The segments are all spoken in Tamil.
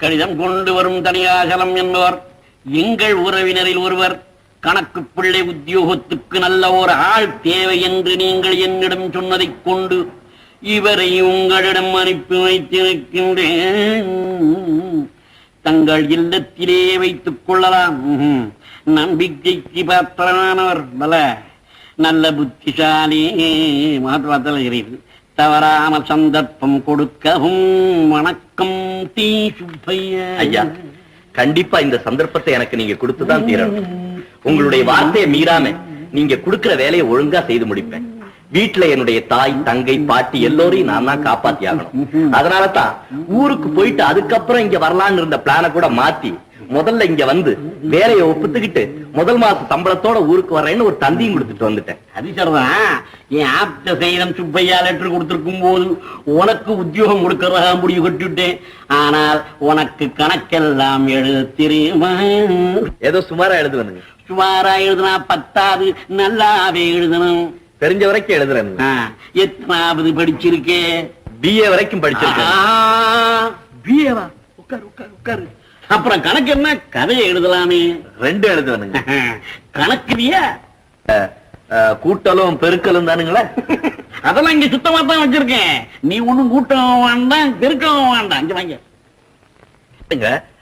கடிதம் கொண்டு வரும் தனியாசலம் என்பவர் எங்கள் உறவினரில் ஒருவர் கணக்கு பிள்ளை உத்தியோகத்துக்கு நல்ல ஒரு ஆள் தேவை என்று நீங்கள் என்னிடம் சொன்னதைக் கொண்டு இவரை உங்களிடம் அனுப்பி வைத்திருக்கின்றேன். தங்கள் இல்லத்திலே வைத்துக் கொள்ளலாம். நம்பிக்கைக்கு பாத்திரமானவர் பல. நல்ல புத்திசாலி. மாத்திரத்தில் தவறாமல் சந்தர்ப்பம் கொடுக்கவும் வணக்கம் டி சுப்பையா. ஐயா கண்டிப்பா இந்த சந்தர்ப்பத்தை எனக்கு நீங்க கொடுத்துதான் தீரணும். உங்களுடைய வார்த்தையை மீறாம நீங்க கொடுக்கிற வேலையை ஒழுங்கா செய்து முடிப்பேன். வீட்டுல என்னுடைய தாய் தங்கை பாட்டி எல்லோரையும் நான் தான் காப்பாத்தி ஆகணும் அதனால தான் ஊருக்கு போயிட்டு அதுக்கப்புறம் இங்க வரலாம்னு இருந்த பிளான கூட மாத்தி முதல்ல இங்க வந்து வேலையை ஒப்புத்துக்கிட்டு முதல் மாச சம்பளத்தோட ஊருக்கு வர்றேன்னு ஒரு தந்தியும் கொடுத்துட்டு வந்துட்டேன். அது சரிதான். என் ஆப்த செய்தம் சுப்பையா லெட்டர் கொடுத்திருக்கும் போது உனக்கு உத்தியோகம் கொடுக்கறதா முடிவு கட்டிவிட்டேன். ஆனால் உனக்கு கணக்கெல்லாம் எழுத தெரியுமா? ஏதோ சுமாரா எழுதுவேனுங்க. சுமாரா எழுதுனா பத்தாவது நல்லாவே எழுதணும். தெரிஞ்ச வரைக்கும் எழுதுறேனுங்க. ஆ, எத்தனாவது படிச்சிருக்கே? பிஏ வரைக்கும் படிச்சிருக்கேன். பிஏவா உட்காரு உட்காரு உட்காரு. அப்புறம் கணக்கு என்ன? கதையை எழுதலாமே. ரெண்டு எழுதுவேனுங்க. கணக்குறியா அஹ், கூட்டலும் பெருக்கலும் தானுங்களா. அதெல்லாம் இங்க சுத்தமா தான் வச்சிருக்கேன். நீ ஒண்ணும் கூட்டம் வேண்டாம் பெருக்கவும் வேண்டாம். இங்க வாங்க.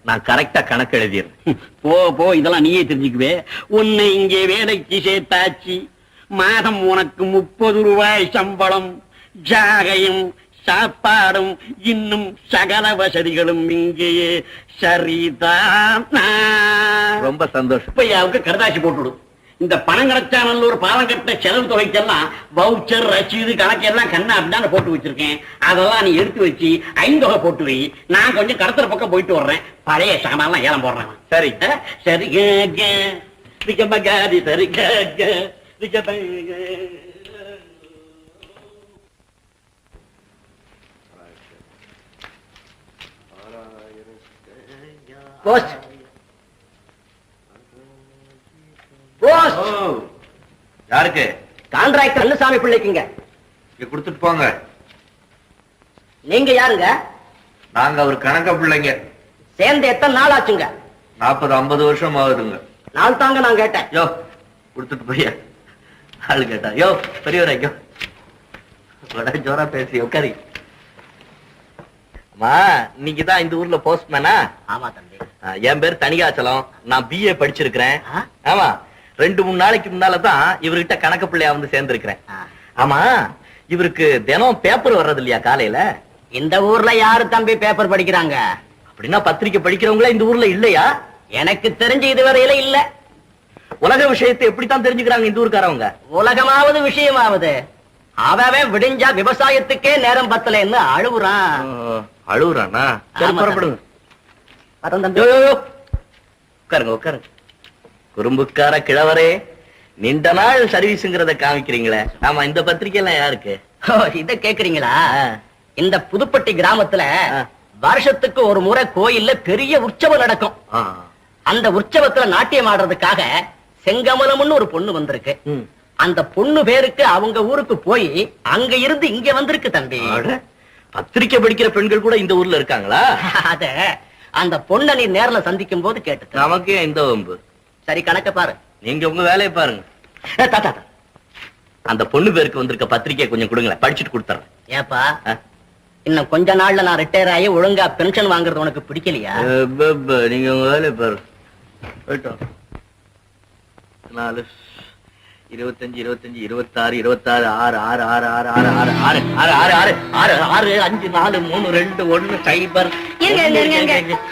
நான் கரெக்டா கணக்கு எழுதிடுறேன். போ போ இதெல்லாம் நீயே தெரிஞ்சுக்குவே. உன்னை இங்கே வேலைக்கு சேர்த்தாச்சு. மாதம் உனக்கு முப்பது ரூபாய் சம்பளம். ஜாகையும் சாப்பாடும் இன்னும் சகல வசதிகளும் இங்கேயே. சரிதான் ரொம்ப சந்தோஷம். சுப்பையாவுக்கு கரதாசி போட்டுடு இந்த பணம் கிடைச்சானல்ல ஒரு பாலம் கட்ட செலவு தொகைக்கெல்லாம் வவுச்சர் ரசீது கணக்கெல்லாம் கண்ணா அப்படிதான் போட்டு வச்சிருக்கேன். அதெல்லாம் நீ எடுத்து வச்சு ஐந்தொகை போட்டு வை. நான் கொஞ்சம் கடத்துற பக்கம் போயிட்டு வர்றேன். பழைய சாமான்லாம் ஏலம் போடுறேன். சரி. சரி க, க, ரிக மகாதி சரி க, போஸ்ட் போஸ்ட் யாருக்கு? கான்ட்ராக்டர் கண்ணுசாமி பிள்ளைக்குங்க கொடுத்துட்டு போங்க. நீங்க யாருங்க? நாங்க அவர் கணக்க பிள்ளைங்க. சேர்ந்து எத்தனை நாள் ஆச்சுங்க? நாற்பது ஐம்பது வருஷம் ஆகுதுங்க. நான் தாங்க நான் கேட்டேன். யோ கொடுத்துட்டு போய் ஆளு கேட்டா. யோ பெரியவர் ஐயோ ஜோரா பேசி உட்காரி. அம்மா இன்னைக்கு தான் இந்த ஊர்ல போஸ்ட்மேனா ஆமா தம்பி. என் பேர் தனிகாச்சலம். நான் பிஏ படிச்சிருக்கிறேன்? ஆமா ரெண்டு மூணு நாளைக்கு முன்னால தான் இவர்கிட்ட கணக்கு பிள்ளையா வந்து சேர்ந்திருக்கிறேன். ஆமா இவருக்கு தினம் பேப்பர் வர்றது இல்லையா காலையில? இந்த ஊர்ல யாரு தம்பி பேப்பர் படிக்கிறாங்க? அப்படின்னா பத்திரிக்கை படிக்கிறவங்களே இந்த ஊர்ல இல்லையா? எனக்கு தெரிஞ்சு இதுவரையில இல்ல. உலக விஷயத்தை எப்படித்தான் தெரிஞ்சுக்கிறாங்க இந்த ஊருக்காரவங்க? உலகமாவது விஷயமாவது. அவன் விடிஞ்சா விவசாயத்துக்கே நேரம் பத்தலைன்னு அழுவுறான். அழுகுறானா சரி புறப்படுங்க. தம்பி. உட்காருங்க உட்காருங்க. குறும்புக்கார கிழவரே நீண்ட நாள் சர்வீஸ்ங்கிறத காமிக்கிறீங்களே. ஆமா இந்த பத்திரிக்கை எல்லாம் யாருக்கு இத கேக்குறீங்களா. இந்த புதுப்பட்டி கிராமத்துல. வருஷத்துக்கு ஒரு முறை கோயில்ல பெரிய உற்சவம் நடக்கும். அந்த உற்சவத்துல நாட்டியம் ஆடுறதுக்காக செங்கமலம்னு ஒரு பொண்ணு வந்திருக்கு. அந்த பொண்ணு பேருக்கு அவங்க ஊருக்கு போய் அங்க இருந்து இங்க வந்திருக்கு தம்பி. பத்திரிக்கை படிக்கிற பெண்கள் கூட இந்த ஊர்ல இருக்காங்களா? அத அந்த பொண்ணை நீ நேர்ல சந்திக்கும் போது கேட்டு நமக்கு இந்த வம்பு? சரி கணக்க பாரு. நீங்க உங்க வேலையை பாருங்க. தாத்தா. அந்த பொண்ணு பேருக்கு வந்திருக்க பத்திரிக்கையை கொஞ்சம் கொடுங்களேன். படிச்சுட்டு கொடுத்துறேன். ஏப்பா இன்னும் கொஞ்ச நாள்ல நான் ரிட்டையர் ஆகி ஒழுங்கா பென்ஷன் வாங்குறது உனக்கு பிடிக்கலையா? நீங்க உங்க வேலையை பாரு நாலு இருபத்தஞ்சு இருபத்தஞ்சு இருபத்தாறு இருபத்தாறு ஆறு ஆறு ஆறு ஆறு ஆறு ஆறு ஆறு ஆறு ஆறு ஆறு ஆறு ஆறு அஞ்சு நாலு மூணு ரெண்டு ஒண்ணு சைபர்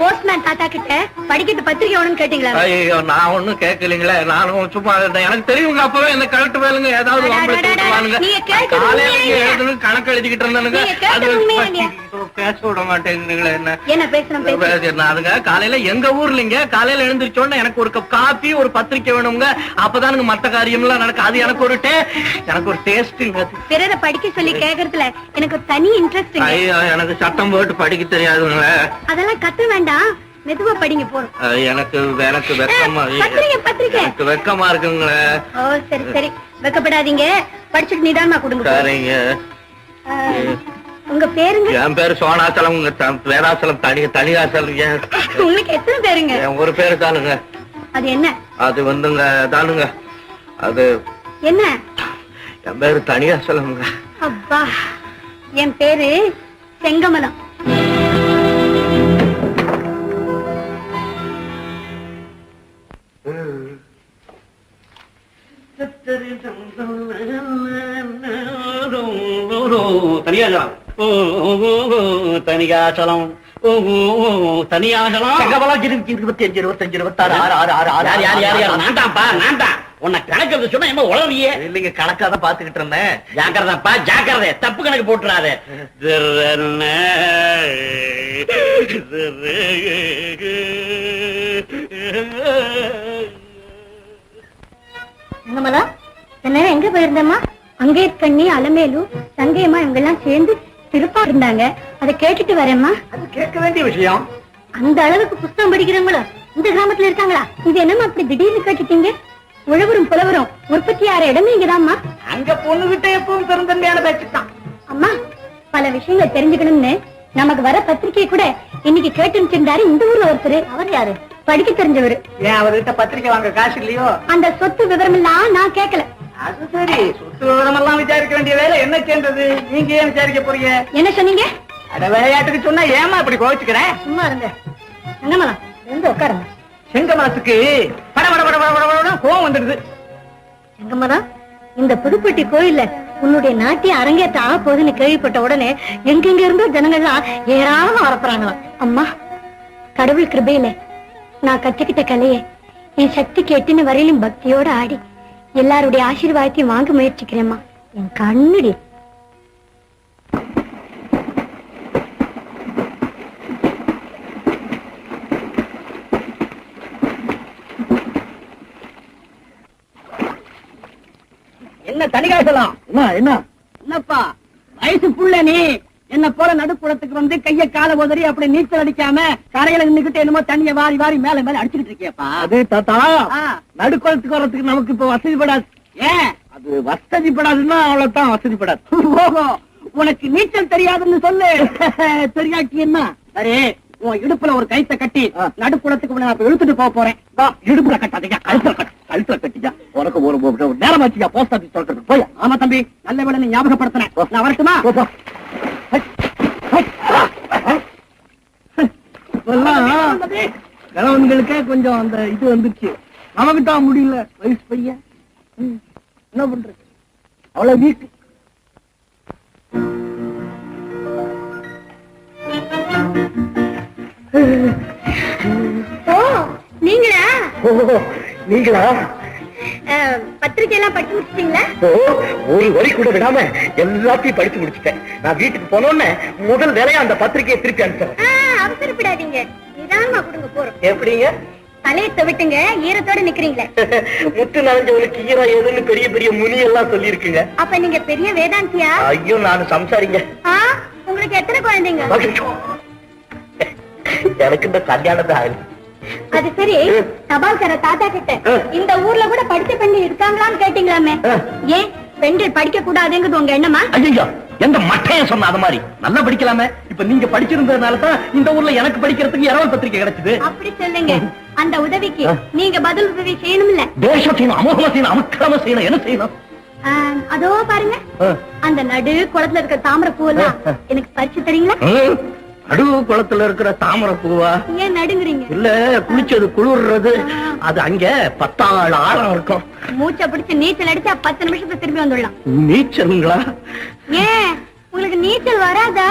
போஸ்ட்மேன் தாத்தா கிட்ட படிக்கிட்டு பத்திரிக்கை ஒண்ணுன்னு கேட்டீங்களா ஐயோ நான் ஒண்ணும் கேட்கலீங்களே நானும் சும்மா எனக்கு தெரியுங்க அப்பவே என்ன கரெக்ட் வேலுங்க ஏதாவது கணக்கு எழுதிக்கிட்டு இருந்தானுங்க பேச விட மாட்டேங்கிறீங்களே என்ன? என்ன பேசணும் பேசு. சரி, நான் அதுங்க காலையில எங்க ஊர்லங்க? காலையில எழுந்திரிச்ச உடனே எனக்கு ஒரு கப் காபி ஒரு பத்திரிக்கை வேணுங்க. அப்பதானுங்க மத்த காரியம் எல்லாம் நடக்கும் அது எனக்கு ஒரு டே எனக்கு ஒரு டேஸ்ட்டுங்க பிறரை படிக்க சொல்லி கேக்குறதுல எனக்கு தனி இன்ட்ரெஸ்ட் ஐயோ எனக்கு சட்டம் போட்டு படிக்க தெரியாதுங்களே. அதெல்லாம் கத்த வேண்டாம். மெதுவா படிங்க போறோம் எனக்கு எனக்கு வெக்கமா பத்திரிக்கை, பத்திரிக்கை. எனக்கு வெக்கமா இருக்குங்களே. ஓ சரி சரி. வெக்கப்படாதீங்க. படிச்சுட்டு நிதானமா கொடுங்க. சரிங்க. உங்க பேருங்க என் பேரு சோனாச்சலம் உங்க வேதாச்சலம் தனி தனியாச்சலம் ஏன் உங்களுக்கு எத்தனை பேருங்க ஒரு பேரு தானுங்க அது என்ன அது வந்துங்க தானுங்க அது என்ன என் பேரு தனியாச்சலம்ங்க அப்பா என் பேரு செங்கமலம் தனியாசலம் தனியாசலம் தனியாசலம் இருபத்தி அஞ்சு இருபத்தஞ்சு இருபத்தாறு ஆறு ஆறு ஆறு ஆறு யார் யார் யார் யார்? நான் தான்ப்பா நான் தான் உன்னை சொன்னா என்ன உளறியே. இல்லைங்க கணக்கா தான் பாத்துக்கிட்டு இருந்தேன். ஜாக்கிரதாப்பா ஜாக்கிரதை. தப்பு கணக்கு போட்டுறாத. செங்கமலம் நேரம் எங்க போயிருந்தம்மா? அங்கேற்கண்ணி அலமேலு சங்கையம்மா இவங்க எல்லாம் சேர்ந்து திருப்பா இருந்தாங்க. அதை கேட்டுட்டு வரேம்மா. அது கேட்க வேண்டிய விஷயம். அந்த அளவுக்கு புஸ்தகம் படிக்கிறவங்களோ இந்த கிராமத்துல இருக்காங்களா? இது என்னம்மா அப்படி திடீர்னு கேட்டுட்டீங்க? உழவரும் புலவரும் உற்பத்தி ஆற இடமே இங்கதாம்மா. அங்க பொண்ணுகிட்ட எப்பவும் பெருந்தன்மையான பேச்சு தான். அம்மா பல விஷயங்கள் தெரிஞ்சுக்கணும்னு நமக்கு வர பத்திரிக்கை கூட இன்னைக்கு கேட்டு இருந்தாரு இந்த ஊர்ல ஒருத்தர். அவர் யாரு? படிக்க தெரிஞ்சவரு. ஏன் அவர்கிட்ட பத்திரிக்கை வாங்க காசு இல்லையோ? அந்த சொத்து விவரம் எல்லாம் நான் கேட்கல. அது சரி. சொத்து விவரம் எல்லாம் விசாரிக்க வேண்டிய வேலை என்ன சேர்ந்தது நீங்க ஏன் விசாரிக்க போறீங்க? என்ன சொன்னீங்க? அட விளையாட்டுக்கு சொன்னா ஏமா இப்படி கோவிச்சுக்கிறேன்? சும்மா இருங்க. என்னம்மா வந்து உட்காருங்க. செங்கமலத்துக்கு பட பட பட பட பட கோவம் வந்துடுது. எங்கம்மா இந்த புதுப்பட்டி கோயில்ல உன்னுடைய நாட்டிய அரங்கேற்ற ஆக போகுதுன்னு கேள்விப்பட்ட உடனே எங்கெங்க இருந்தோ ஜனங்கள்லாம் ஏராளமா வரப்புறாங்களாம் அம்மா கடவுள் கிருபையில நான் கத்துக்கிட்ட கலையை என் சக்திக்கு எட்டின வரையிலும் பக்தியோட ஆடி எல்லாருடைய ஆசீர்வாதத்தையும் வாங்க முயற்சிக்கிறேம்மா. என் கண்ணுடி. என்ன தனிகாசலாம் என்ன என்ன? என்னப்பா? வயசு புள்ள நீ. என்ன போல நடுப்புறத்துக்கு வந்து கைய கால உதறி அப்படி நீச்சல் அடிக்காம கரையில நின்னுகிட்டு என்னமோ தண்ணிய வாரி வாரி மேல மேல அடிச்சுக்கிட்டு இருக்கியப்பா. அது தாத்தா நடுக்குளத்துக்கு வர்றதுக்கு நமக்கு இப்ப வசதிப்படாது ஏன்? அது வசதிப்படாதுன்னா அவ்வளவுதான் வசதிப்படாது ஓஹோ உனக்கு நீச்சல் தெரியாதுன்னு சொல்லு. தெரியாட்டி என்ன? சரி உன் இடுப்புல ஒரு கைத்த கட்டி நடுப்புறத்துக்கு நான் இழுத்துட்டு போக போறேன். வா, இடுப்புல கட்டாதீங்க. கழுத்துல கட்டு கழுத்துல கட்டியா உனக்கு ஒரு நேரம் வச்சுக்கா போஸ்ட் ஆபீஸ் சொல்றது போய். ஆமா தம்பி நல்ல வேலை ஞாபகப்படுத்தினேன் நான் வரட்டுமா? கிழவன்களுக்கே கொஞ்சம் அந்த இது வந்துருச்சு. நமக்கு தான் முடியல. வயசு பையன். என்ன பண்றது? அவ்வளவு வீட்டு நீங்களா? நீங்களா? பத்திரிக்கை எல்லாம் படிச்சு முடிச்சிட்டீங்களா? ஒரு வரி கூட விடாம எல்லாத்தையும் படிச்சு முடிச்சிட்டேன். நான் வீட்டுக்கு போனோன்னு முதல் வேலையா அந்த பத்திரிக்கையை திருப்பி அனுப்பிச்சேன். அவசரப்படாதீங்க. நிதானமா கொடுங்க போறோம். எப்படிங்க? தலையை தவிட்டுங்க ஈரத்தோட நிக்கிறீங்களே. முத்து நனைஞ்சவனுக்கு ஈரம் ஏதுன்னு பெரிய பெரிய முனி எல்லாம் சொல்லி இருக்குங்க அப்ப நீங்க பெரிய வேதாந்தியா? ஐயோ நான் சம்சாரிங்க. உங்களுக்கு எத்தனை குழந்தைங்க? எனக்கு இந்த ஆகல. அது சரி தபால்கார தாத்தா கிட்ட இந்த ஊர்ல கூட படிச்ச பெண் இருக்காங்களான்னு கேட்டீங்களாமே? ஏன் பெண்கள் படிக்க கூடாதுங்கிறது உங்க எண்ணமா? ஐயோ எந்த மட்டைய சொன்ன அது மாதிரி? நல்லா படிக்கலாமே. இப்ப நீங்க படிச்சிருந்ததுனால தான் இந்த ஊர்ல எனக்கு படிக்கிறதுக்கு இரவல் பத்திரிக்கை கிடைச்சது. அப்படி சொல்லுங்க. அந்த உதவிக்கு நீங்க பதில் உதவி செய்யணும்ல? தேசம் செய்யணும் அமோகமா செய்யணும் அமுக்கிரமா செய்யணும் என்ன செய்யணும்? அதோ பாருங்க. அந்த நடு குளத்துல இருக்க தாமரை பூவெல்லாம் எனக்கு பறிச்சு தரீங்களா? ம், நடுவு குளத்துல இருக்கிற தாமரை பூவா? ஏன் நடுங்குறீங்க? இல்ல குளிச்சது குளிர்றது. அது அங்க பத்தாள் ஆழம் இருக்கும். மூச்சை பிடிச்சு நீச்சல் அடிச்சா பத்து நிமிஷத்துல திரும்பி வந்துடலாம். நீச்சலுங்களா? ஏன்? உங்களுக்கு நீச்சல் வராதா?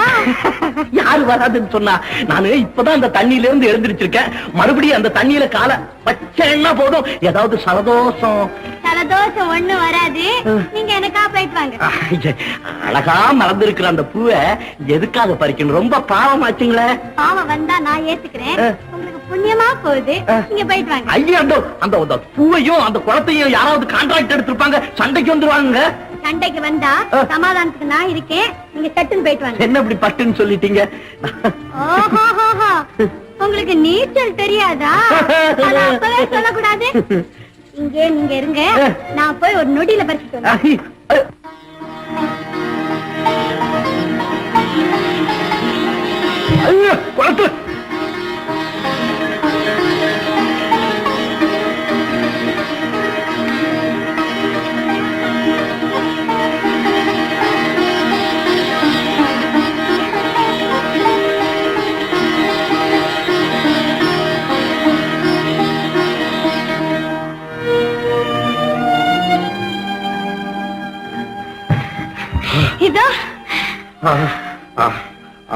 யாரு வராதுன்னு சொன்னா நானு இப்பதான் அந்த தண்ணியில இருந்து எழுந்திருச்சிருக்கேன். மறுபடியும் அந்த தண்ணியில கால பச்சைன்னா போதும்? ஏதாவது சலதோஷம். தலதோஷம் ஒண்ணு வராது. நீங்க எனக்கா போயிட்டு வாங்க. அழகா மறந்திருக்கிற அந்த பூவை எதுக்காக பறிக்கணும்? ரொம்ப பாவமாச்சுங்களே பாவம் வந்தா நான் ஏத்துக்கிறேன். உங்களுக்கு புண்ணியமா போகுது. நீங்க போயிட்டு வாங்க. ஐயா அந்த பூவையும் அந்த குளத்தையும் யாராவது கான்ட்ராக்ட் எடுத்திருப்பாங்க? சண்டைக்கு வந்துருவாங்க. சண்டைக்கு வந்தா சமாதானத்துக்கு நான் இருக்கேன். நீங்க சட்டுன்னு போயிட்டு வாங்க. என்ன இப்படி பட்டுன்னு சொல்லிட்டீங்க. உங்களுக்கு நீச்சல் தெரியாதா? அப்பவே சொல்லக்கூடாது. இங்கே நீங்க இருங்க. நான் போய் ஒரு நொடியில பறிச்சுட்டு குளத்து.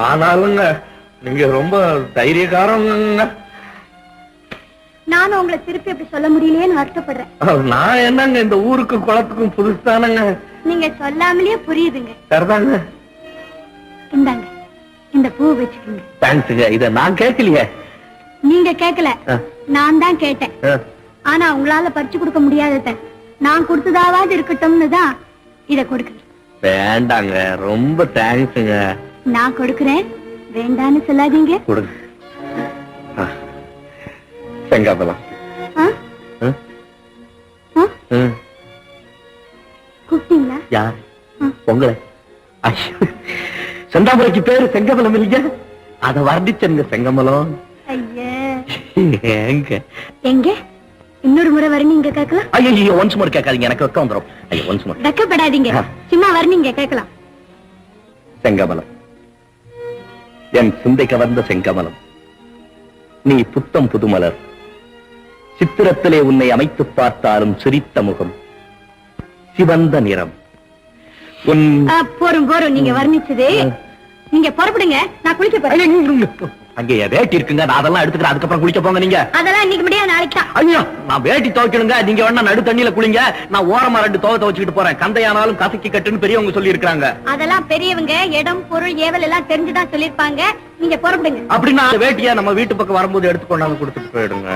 ஆனாலுங்க நீங்க ரொம்ப தைரியக்காரங்க. நானும் உங்களை திருப்பி அப்படி சொல்ல முடியலையேன்னு வருத்தப்படுறேன். நான் என்னங்க இந்த ஊருக்கும் குளத்துக்கும் புதுசுதானங்க? நீங்க சொல்லாமலேயே புரியுதுங்க. சரிதாங்க. இந்தாங்க இந்த பூ வச்சுக்கோங்க. தேங்க்ஸுங்க இத நான் கேட்கலையே. நீங்க கேட்கல. நான் தான் கேட்டேன். ஆனா உங்களால பறிச்சு கொடுக்க முடியாதத நான் கொடுத்ததாவது இருக்கட்டும்னு தான் இத கொடுக்குறேன். வேண்டாங்க. ரொம்ப தேங்க்ஸுங்க நான் கொடுக்குறேன். வேண்டான்னு சொல்லாதீங்க. கொடுங்க. செங்காபலம். கூப்பிட்டீங்களா? யார். உங்களை. செந்தாமரைக்கு பேரு செங்கமலம் இல்லைங்க? அத வர்ணிச்சங்க செங்கமலம். ஐயே. ஏங்க. எங்க? இன்னொரு முறை வரீங்க கேட்கலாம்? ஐயோ ஒன்ஸ் மோர் கேட்காதீங்க எனக்கு வெக்கம் வந்துரும். ஐயோ ஒன்ஸ் மோர் வெக்கப்படாதீங்க. சும்மா வரீங்க கேட்கலாம். செங்கமலம். என் சிந்தை கவர்ந்த செங்கமலம். நீ புத்தம் புதுமலர். சித்திரத்திலே உன்னை அமைத்து பார்த்தாலும் சிரித்த முகம். சிவந்த நிறம். உன் போரும் போரும் நீங்க வர்ணிச்சது. நீங்க புறப்படுங்க. நான் குளிக்க போறேன். அங்கே வேட்டி இருக்குங்க. நான் அதெல்லாம் எடுத்துக்கிறேன். அதுக்கப்புறம் குளிக்க போங்க நீங்க. அதெல்லாம் இன்னைக்கு முடியாது நாளைக்கு தான். ஐயோ நான் வேட்டி துவைக்கணுங்க. நீங்க வேணா நடு தண்ணியில குளிங்க. நான் ஓரமா ரெண்டு துவை துவைச்சுக்கிட்டு போறேன். கந்தையானாலும் கசக்கி கட்டுன்னு பெரியவங்க சொல்லி இருக்காங்க அதெல்லாம் பெரியவங்க இடம் பொருள் ஏவல் எல்லாம் தெரிஞ்சுதான் சொல்லிருப்பாங்க நீங்க புறப்படுங்க. அப்படின்னா வேட்டியை நம்ம வீட்டு பக்கம் வரும்போது எடுத்து கொண்டாந்து கொடுத்துட்டு போயிடுங்க.